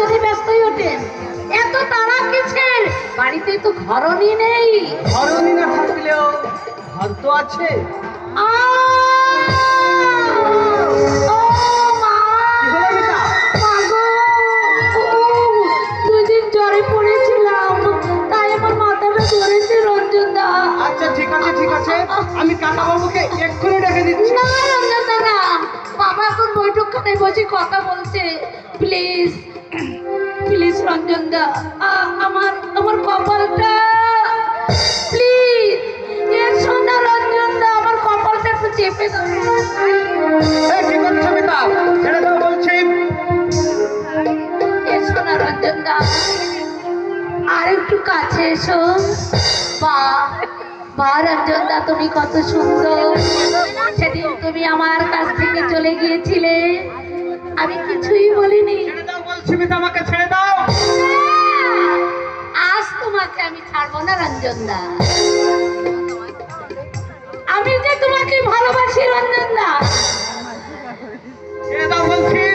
জন্য ব্যস্ত হয়ে ওঠেন এত তারা কিসের? বাড়িতে তো ঘরণই নেই। ধরনী না থাকলেও ঘর তো আছে। আচ্ছা ঠিক আছে ঠিক আছে। আমি কাকা বাবুকে এক্ষুনি ডেকে দিচ্ছি। না রঞ্জন দা না বাবা এখন বৈঠকখানে বসে কথা বলছে। প্লিজ আমার আমার কপালটা। প্লিজ আমার কপালটা একটু চেপে দাও এই, কি করছ বেটা ছেড়ে দাও বলছি। এসো না রঞ্জন আর একটু কাছে এসো। বা বা রঞ্জনদা তুমি কত সুন্দর। সেদিন তুমি আমার কাছ থেকে চলে গিয়েছিলে। আমি কিছুই বলিনি। আমি যে তোমাকে ভালোবাসি রঞ্জন দা বলছি?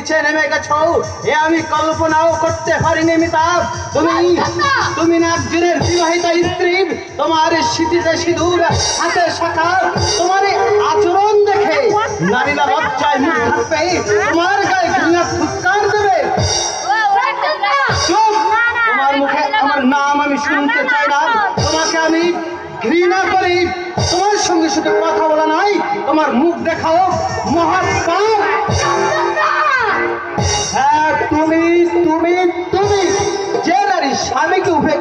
নিচে নেমে গেছো। এ আমি কল্পনাও করতে পারিনি মিতাব। তুমি তুমি না একজনের বিবাহিত স্ত্রী। তোমার স্মৃতিতে সিঁদুর হাতে শাখা তোমার আচরণ দেখে নারীরা লজ্জায় মুখ থাকবে। তোমার গায়ে ঘৃণা ফুৎকার দেবে। তোমার মুখে আমার নাম আমি শুনতে চাই না। তোমাকে আমি ঘৃণা করি। তোমার সঙ্গে শুধু কথা বলা নাই। তোমার মুখ দেখাও। মহাত্মা।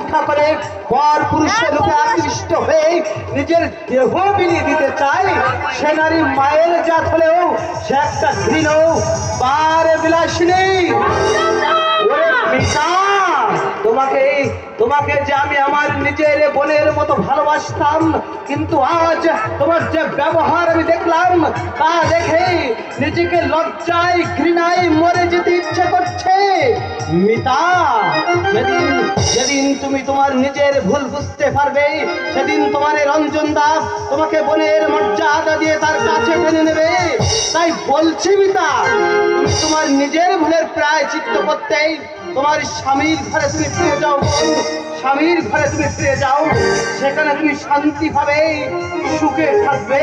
উপেক্ষা করে পর পুরুষের রূপে আকৃষ্ট হয়ে নিজের দেহ বিলিয়ে দিতে চায়। সে নারী মায়ের জাত হলেও সে একটা ঘৃণ বার বিলাসী নেই পিতা, তোমাকে তোমাকে যে আমি আমার নিজের বোনের মতো ভালোবাসতাম, কিন্তু আজ তোমার যে ব্যবহার আমি দেখলাম, তা দেখে নিজেকে লজ্জায়, ঘৃণায় মরে যেতে ইচ্ছে করছে। মিতা, যেদিন যেদিন তুমি তোমার নিজের ভুল বুঝতে পারবে, সেদিন তোমার রঞ্জন দাস তোমাকে বোনের মর্যাদা দিয়ে তার কাছে টেনে নেবে। তাই বলছি মিতা, তুমি তোমার নিজের ভুলের প্রায় চিত্ত করতেই তোমার স্বামীর ঘরে তুমি ফিরে যাও। স্বামীর ঘরে তুমি ফিরে যাও, সেখানে তুমি শান্তি ভাবে সুখে থাকবে